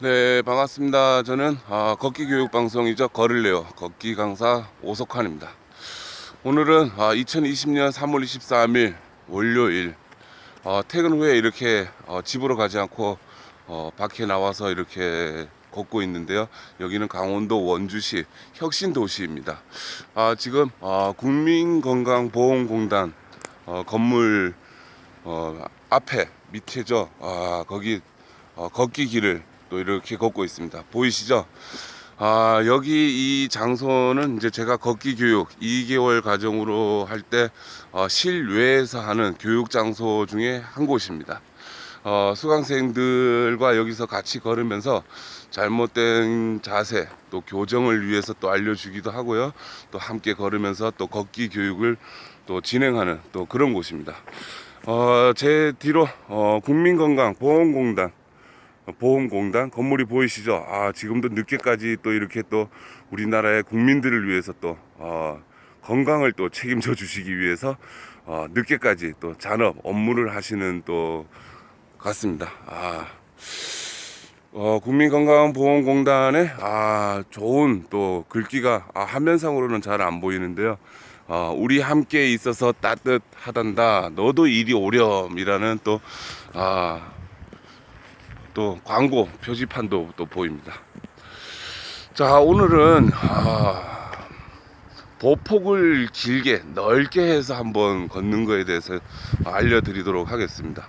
네, 반갑습니다. 저는 아, 걷기 교육 방송이죠. 걸을래요. 걷기 강사 오석환입니다. 오늘은 아, 2020년 3월 23일 월요일 어, 퇴근 후에 이렇게 어, 집으로 가지 않고 어, 밖에 나와서 이렇게 걷고 있는데요. 여기는 강원도 원주시 혁신도시입니다. 아, 지금 어, 국민건강보험공단 어, 건물 어, 앞에 밑에죠. 아, 거기 어, 걷기 길을 또 이렇게 걷고 있습니다. 보이시죠? 아, 여기 이 장소는 이제 제가 걷기 교육 2개월 과정으로 할때 어, 실외에서 하는 교육 장소 중에 한 곳입니다. 어, 수강생들과 여기서 같이 걸으면서 잘못된 자세 또 교정을 위해서 또 알려주기도 하고요. 또 함께 걸으면서 또 걷기 교육을 또 진행하는 또 그런 곳입니다. 어, 제 뒤로 어, 국민건강보험공단 어, 보험공단 건물이 보이시죠? 아 지금도 늦게까지 또 이렇게 또 우리나라의 국민들을 위해서 또 어, 건강을 또 책임져 주시기 위해서 어, 늦게까지 또 잔업 업무를 하시는 또 같습니다. 아 어, 국민건강보험공단에 아 좋은 또 글귀가 아, 화면상으로는 잘 안 보이는데요. 어, 우리 함께 있어서 따뜻하단다. 너도 이리 오렴이라는 또 아, 또 광고 표지판도 또 보입니다. 자 오늘은 아, 보폭을 길게 넓게 해서 한번 걷는 거에 대해서 알려드리도록 하겠습니다.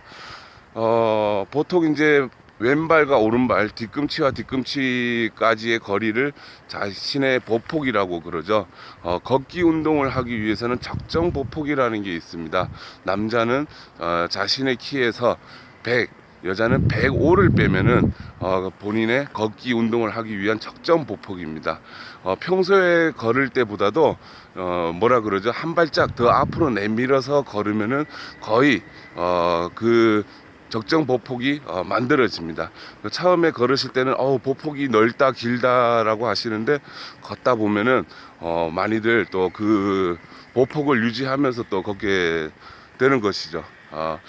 어, 보통 이제 왼발과 오른발 뒤꿈치와 뒤꿈치까지의 거리를 자신의 보폭이라고 그러죠. 어, 걷기 운동을 하기 위해서는 적정 보폭이라는 게 있습니다. 남자는 어, 자신의 키에서 100, 여자는 105를 빼면은 어, 본인의 걷기 운동을 하기 위한 적정 보폭입니다. 어, 평소에 걸을 때보다도 어, 뭐라 그러죠? 한 발짝 더 앞으로 내밀어서 걸으면은 거의 어, 그 적정 보폭이 어, 만들어집니다. 처음에 걸으실 때는 어 보폭이 넓다 길다라고 하시는데 걷다 보면은 어, 많이들 또 그 보폭을 유지하면서 또 걷게 되는 것이죠. 어,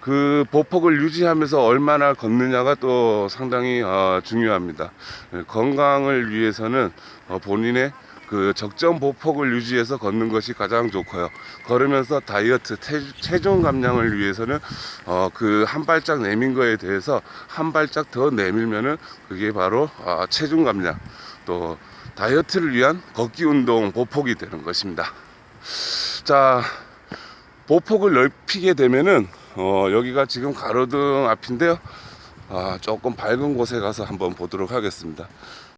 그 보폭을 유지하면서 얼마나 걷느냐가 또 상당히 어, 중요합니다. 예, 건강을 위해서는 어, 본인의 그 적정 보폭을 유지해서 걷는 것이 가장 좋고요. 걸으면서 다이어트 체, 체중 감량을 위해서는 어, 그 한 발짝 내민 거에 대해서 한 발짝 더 내밀면은 그게 바로 어, 체중 감량 또 다이어트를 위한 걷기 운동 보폭이 되는 것입니다. 자 보폭을 넓히게 되면은 어, 여기가 지금 가로등 앞인데요. 아, 조금 밝은 곳에 가서 한번 보도록 하겠습니다.